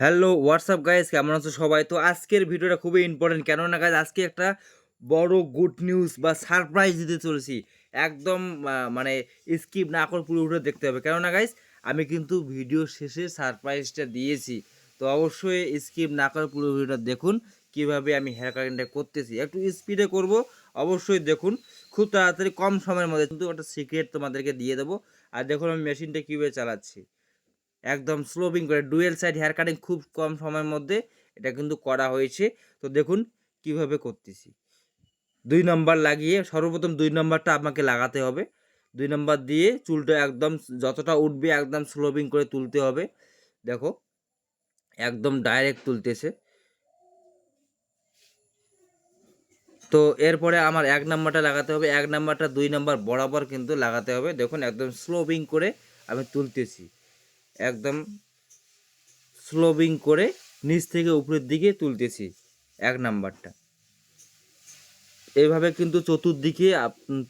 Hello WhatsApp guys কেমন আছো সবাই? তো আজকের ভিডিওটা খুবই ইম্পর্টেন্ট কেননা গাইজ আজকে একটা বড় গুড নিউজ বা সারপ্রাইজ দিতে চলেছি। একদম মানে স্কিপ না করে পুরো ভিডিও দেখতে হবে। কেননা গাইজ আমি কিন্তু ভিডিও শেষে সারপ্রাইজটা দিয়েছি। তো অবশ্যই স্কিপ না করে পুরো ভিডিওটা দেখুন। কীভাবে আমি হেয়ার কাটিংটা করতেছি। একটু স্পিডে করব। অবশ্যই দেখুন। খুব তাড়াতাড়ি কম সময়ের মধ্যে কিন্তু একটা সিক্রেট তোমাদেরকে দিয়ে দেবো। আর দেখুন আমি মেশিনটা কীভাবে চালাচ্ছি। একদম স্লোবিং করে ডুয়েল সাইড হেয়ার কাটিং খুব কম সময়ের মধ্যে এটা কিন্তু করা হয়েছে। তো দেখুন কীভাবে করতেছি। দুই নম্বর লাগিয়ে, সর্বপ্রথম দুই নম্বরটা আমাকে লাগাতে হবে। দুই নম্বর দিয়ে চুলটা একদম যতটা উঠবে একদম স্লোবিং করে তুলতে হবে। দেখো, একদম ডাইরেক্ট তুলতেছে। তো এরপরে আমার এক নাম্বারটা লাগাতে হবে। এক নাম্বারটা দুই নাম্বার বরাবর কিন্তু লাগাতে হবে। দেখুন একদম স্লোবিং করে আমি তুলতেছি। একদম স্লোবিং করে নিচ থেকে উপরের দিকে তুলতেছি, এক নাম্বারটা। এইভাবে কিন্তু চতুর্দিকে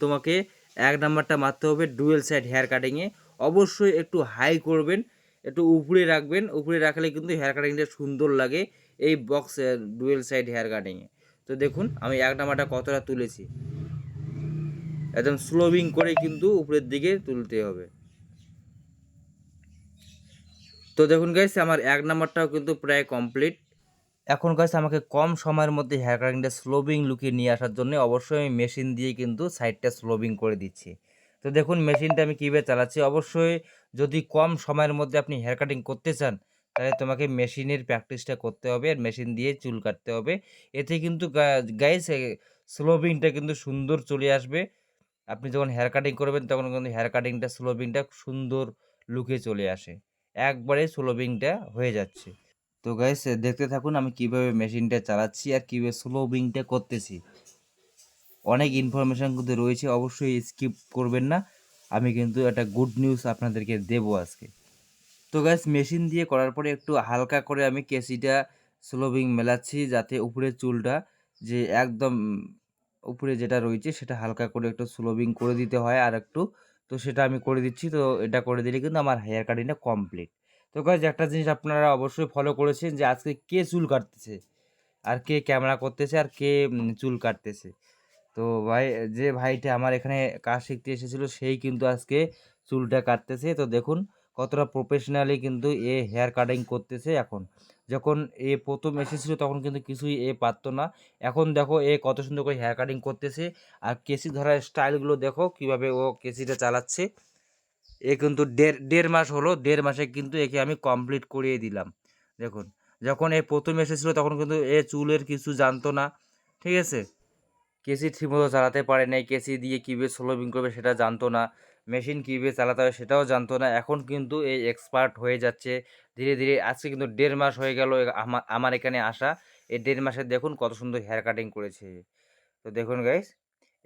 তোমাকে এক নাম্বারটা মারতে হবে ডুয়েল সাইড হেয়ার কাটিংয়ে। অবশ্যই একটু হাই করবেন, একটু উপরে রাখবেন, উপরে রাখলে কিন্তু হেয়ার কাটিংটা সুন্দর লাগে এই বক্স ডুয়েল সাইড হেয়ার কাটিংয়ে। তো দেখুন, আমি এক নাম্বারটা কতটা তুলেছি। একদম স্লোবিং করে কিন্তু উপরের দিকে তুলতে হবে। তো দেখুন গাইস আমার এক নাম্বারটাও কিন্তু প্রায় কমপ্লিট এখন গাইস আমাকে কম সময়ের মধ্যে হেয়ার কাটিংটা স্লোবিং লুকিয়ে নিয়ে আসার জন্য অবশ্যই আমি মেশিন দিয়ে কিন্তু সাইডটা স্লোবিং করে দিচ্ছি। তো দেখুন মেশিনটা আমি কীভাবে চালাচ্ছি? অবশ্যই যদি কম সময়ের মধ্যে আপনি হেয়ার কাটিং করতে চান, তাহলে তোমাকে মেশিনের প্র্যাকটিসটা করতে হবে আর মেশিন দিয়ে চুল কাটতে হবে। এতে কিন্তু গাইস স্লোবিংটা কিন্তু সুন্দর চলে আসবে। আপনি যখন হেয়ার কাটিং করবেন, তখন কিন্তু হেয়ার কাটিংটা স্লোবিংটা সুন্দর লুকে চলে আসে। একবারে স্লোবিংটা হয়ে যাচ্ছে। তো গাইস দেখতে থাকুন আমি কীভাবে মেশিনটা চালাচ্ছি আর কীভাবে স্লোবিংটা করতেছি। অনেক ইনফরমেশান কিন্তু রয়েছে, অবশ্যই স্কিপ করবেন না। আমি কিন্তু একটা গুড নিউজ আপনাদেরকে দেবো আজকে। তো গাইস মেশিন দিয়ে করার পরে একটু হালকা করে আমি কেসিটা স্লোবিং মেলাচ্ছি যাতে উপরের চুলটা যে একদম উপরে যেটা রয়েছে সেটা হালকা করে একটু স্লোবিং করে দিতে হয় আর একটু তো সেটা আমি করে দিচ্ছি। তো এটা করে দিলে কিন্তু আমার হেয়ার কাটিংটা কমপ্লিট তো গাইজ একটা জিনিস আপনারা অবশ্যই ফলো করেছেন যে আজকে কে চুল কাটতেছে? আর কে ক্যামেরা করতেছে? আর কে চুল কাটতেছে? তো ভাই, যে ভাইটা আমার এখানে কাজ শিখতে এসেছিল, সেই কিন্তু আজকে চুলটা কাটতেছে। তো দেখুন কতটা প্রফেশনালি কিন্তু এ হেয়ার কাটিং করতেছে এখন। যখন এ প্রথম এসেছিল তখন কিন্তু কিছুই এ পারতো না। এখন দেখো এ কত সুন্দর করে হেয়ার কাটিং করতেছে। আর কেসি ধরার স্টাইলগুলো দেখো, কীভাবে ও কেসিটা চালাচ্ছে। এ কিন্তু দেড় দেড় মাস হলো, দেড় মাসে কিন্তু একে আমি কমপ্লিট করিয়ে দিলাম। দেখুন, যখন এ প্রথম এসেছিল তখন কিন্তু এ চুলের কিছু জানতো না। ঠিক আছে? কেসি ঠিকমতো চালাতে পারে নাই। কেসি দিয়ে কীভাবে স্লোবিং করবে সেটা জানতো না। মেশিন কীভাবে চালাতে হবে সেটাও জানতো না। এখন কিন্তু এই এক্সপার্ট হয়ে যাচ্ছে। ধীরে ধীরে আজকে কিন্তু দেড় মাস হয়ে গেল আমার এখানে আসা। এই দেড় মাসে দেখুন কত সুন্দর হেয়ার কাটিং করেছে। তো দেখুন গাইস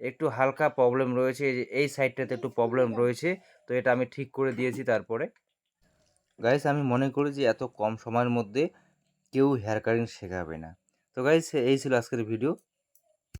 একটু হালকা প্রবলেম রয়েছে। এই সাইডটাতে একটু প্রবলেম রয়েছে। তো এটা আমি ঠিক করে দিয়েছি তারপরে। গাইস আমি মনে করি যে এত কম সময়ের মধ্যে কেউ হেয়ার কাটিং শেখাবে না। তো গাইস এই ছিল আজকের ভিডিও